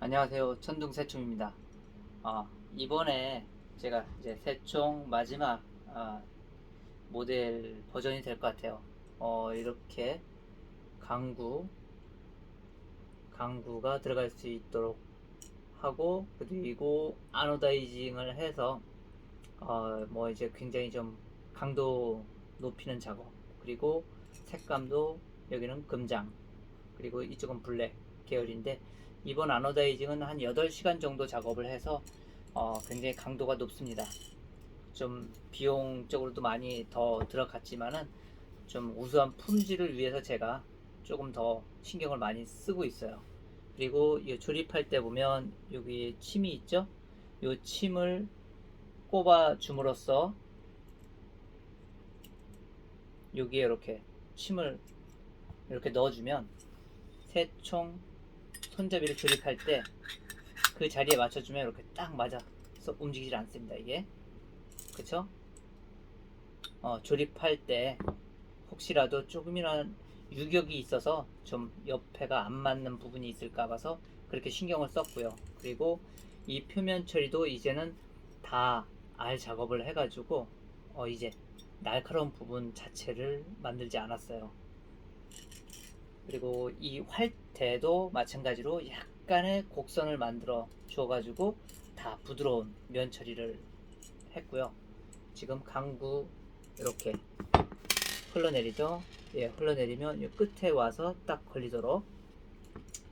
안녕하세요. 천둥 새총입니다. 아, 이번에 제가 이제 새총 마지막 아, 모델 버전이 될 것 같아요. 어, 이렇게 강구, 강구가 들어갈 수 있도록 하고, 그리고 아노다이징을 해서, 어, 뭐 이제 굉장히 좀 강도 높이는 작업, 그리고 색감도 여기는 금장, 그리고 이쪽은 블랙 계열인데, 이번 아노다이징은 한 8시간 정도 작업을 해서 어, 굉장히 강도가 높습니다. 좀 비용적으로도 많이 더 들어갔지만은 좀 우수한 품질을 위해서 제가 조금 더 신경을 많이 쓰고 있어요. 그리고 이 조립할 때 보면 여기 침이 있죠? 이 침을 꼽아 줌으로써 여기에 이렇게 침을 이렇게 넣어주면 새총 손잡이를 조립할 때 그 자리에 맞춰주면 이렇게 딱 맞아 서 움직이질 않습니다. 이게 그쵸? 어, 조립할 때 혹시라도 조금이나 유격이 있어서 좀 옆에가 안 맞는 부분이 있을까 봐서 그렇게 신경을 썼고요. 그리고 이 표면 처리도 이제는 다 알 작업을 해가지고 어, 이제 날카로운 부분 자체를 만들지 않았어요. 그리고 이 활 대도 마찬가지로 약간의 곡선을 만들어 줘가지고 다 부드러운 면 처리를 했고요. 지금 강구 이렇게 흘러내리죠. 예, 흘러내리면 이 끝에 와서 딱 걸리도록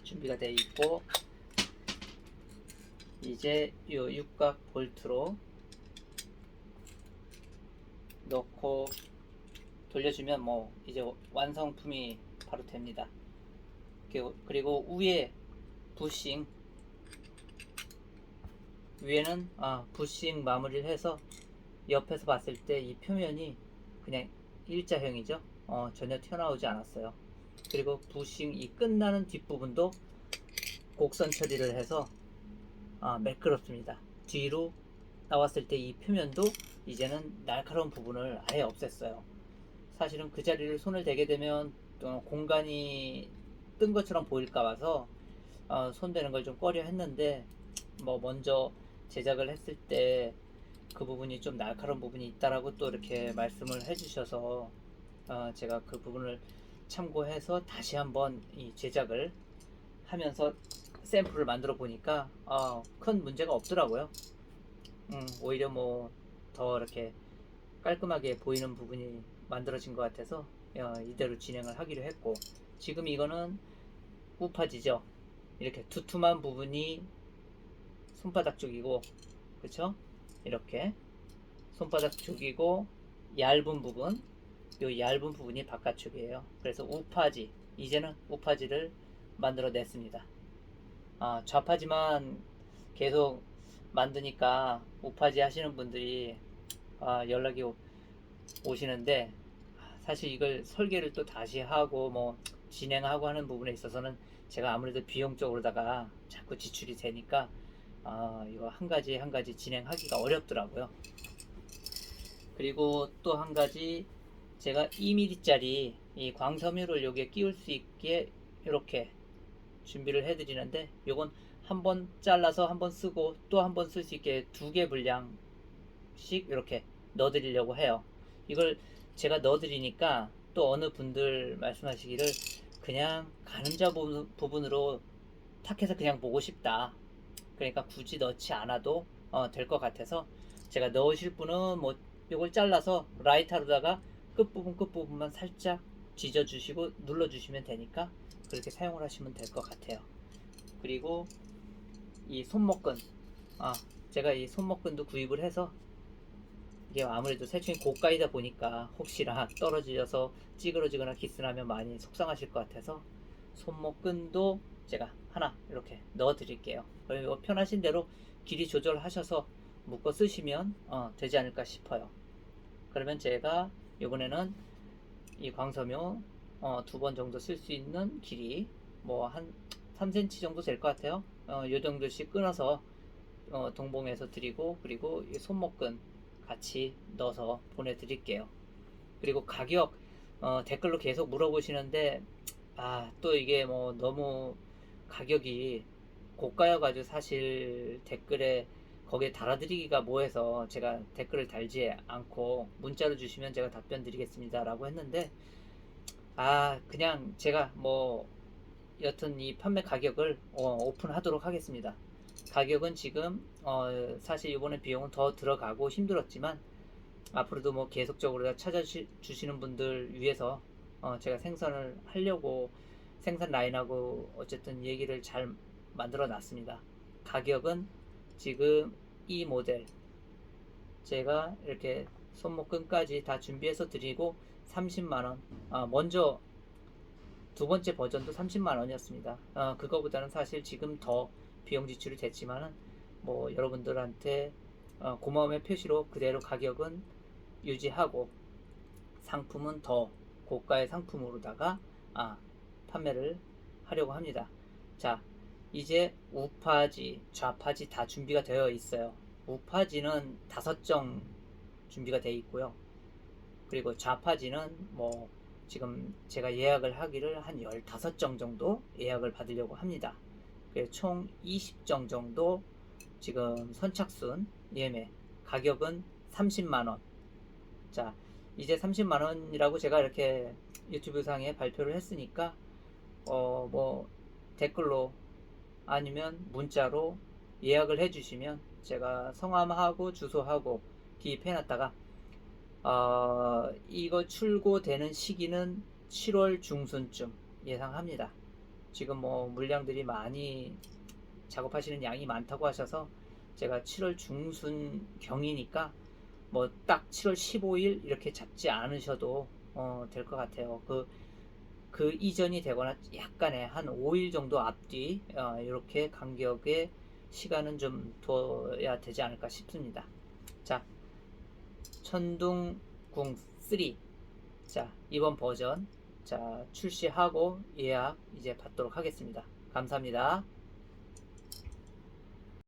준비가 되어 있고 이제 이 육각 볼트로 넣고 돌려주면 뭐 이제 완성품이 바로 됩니다. 그리고- 위에 부싱 위에는 아, 부싱 마무리를 해서 옆에서 봤을 때 이 표면이 그냥 일자형이죠. 어, 전혀 튀어나오지 않았어요. 그리고 부싱 이 끝나는 뒷부분도 곡선 처리를 해서 아, 매끄럽습니다. 뒤로 나왔을 때 이 표면도 이제는 날카로운 부분을 아예 없앴어요. 사실은 그 자리를 손을 대게 되면 어, 공간이 뜬 것처럼 보일까 봐서 어, 손대는 걸 좀 꺼려 했는데 뭐 먼저 제작을 했을 때 그 부분이 좀 날카로운 부분이 있다라고 또 이렇게 말씀을 해주셔서 어, 제가 그 부분을 참고해서 다시 한번 이 제작을 하면서 샘플을 만들어 보니까 어, 큰 문제가 없더라고요. 음, 오히려 뭐 더 이렇게 깔끔하게 보이는 부분이 만들어진 것 같아서 어, 이대로 진행을 하기로 했고 지금 이거는 우파지죠. 이렇게 두툼한 부분이 손바닥 쪽이고 그쵸? 이렇게 손바닥 쪽이고 얇은 부분 요 얇은 부분이 바깥쪽이에요. 그래서 우파지 이제는 우파지를 만들어 냈습니다. 아, 좌파지만 계속 만드니까 우파지 하시는 분들이 아, 연락이 오, 오시는데 사실 이걸 설계를 또 다시 하고 뭐 진행하고 하는 부분에 있어서는 제가 아무래도 비용적으로다가 자꾸 지출이 되니까 아, 이거 한 가지 한 가지 진행하기가 어렵더라고요. 그리고 또 한 가지 제가 2mm짜리 이 광섬유를 여기에 끼울 수 있게 이렇게 준비를 해드리는데 이건 한 번 잘라서 한 번 쓰고 또 한 번 쓸 수 있게 두 개 분량씩 이렇게 넣어드리려고 해요. 이걸 제가 넣어드리니까 또 어느 분들 말씀하시기를 그냥 가늠자 부분- 부분으로 탁해서 그냥 보고 싶다. 그러니까 굳이 넣지 않아도 될것 같아서 제가 넣으실 분은 뭐 이걸 잘라서 라이터로다가 끝부분 끝부분만 살짝 지져주시고 눌러주시면 되니까 그렇게 사용을 하시면 될 것 같아요. 그리고 이 손목근, 아 제가 이 손목근도 구입을 해서 이게 아무래도 새충이 고가이다 보니까 혹시나 떨어지셔서 찌그러지거나 기스나면 많이 속상하실 것 같아서 손목끈도 제가 하나 이렇게 넣어 드릴게요. 그리고 편하신 대로 길이 조절하셔서 묶어 쓰시면 어, 되지 않을까 싶어요. 그러면 제가 이번에는 이 광섬유 어, 두 번 정도 쓸 수 있는 길이 뭐 한 3cm 정도 될 것 같아요. 어, 요 정도씩 끊어서 어, 동봉해서 드리고 그리고 이 손목근 같이 넣어서 보내드릴게요. 그리고 가격 어, 댓글로 계속 물어보시는데 아 또 이게 뭐 너무 가격이 고가여가지고 사실 댓글에 거기에 달아드리기가 뭐해서 제가 댓글을 달지 않고 문자로 주시면 제가 답변 드리겠습니다 라고 했는데 아 그냥 제가 뭐 여튼 이 판매 가격을 어, 오픈하도록 하겠습니다. 가격은 지금 어, 사실 이번에 비용은 더 들어가고 힘들었지만 앞으로도 뭐 계속적으로 찾아주시는 분들 위해서 어, 제가 생산을 하려고 생산 라인하고 어쨌든 얘기를 잘 만들어 놨습니다. 가격은 지금 이 모델 제가 이렇게 손목끈까지 다 준비해서 드리고 30만원 아, 먼저 두 번째 버전도 30만원이었습니다 어, 그거보다는 사실 지금 더 비용 지출이 됐지만은 뭐 여러분들한테 어, 고마움의 표시로 그대로 가격은 유지하고 상품은 더 고가의 상품으로다가 아, 판매를 하려고 합니다. 자, 이제 우파지, 좌파지 다 준비가 되어 있어요. 우파지는 다섯 정 준비가 되어 있고요. 그리고 좌파지는 뭐 지금 제가 예약을 하기를 한 15정 정도 예약을 받으려고 합니다. 그래서 총 20정 정도 지금 선착순 예매 가격은 30만원. 자, 이제 30만원이라고 제가 이렇게 유튜브 상에 발표를 했으니까 어 뭐 댓글로 아니면 문자로 예약을 해주시면 제가 성함하고 주소하고 기입해놨다가 어, 이거 출고되는 시기는 7월 중순쯤 예상합니다. 지금 뭐 물량들이 많이 작업하시는 양이 많다고 하셔서 제가 7월 중순 경이니까 뭐 딱 7월 15일 이렇게 잡지 않으셔도 어, 될 것 같아요. 그, 그 이전이 되거나 약간의 한 5일 정도 앞뒤 어, 이렇게 간격의 시간은 좀 둬야 되지 않을까 싶습니다. 자, 천둥궁 3. 자, 이번 버전 자, 출시하고 예약 이제 받도록 하겠습니다. 감사합니다.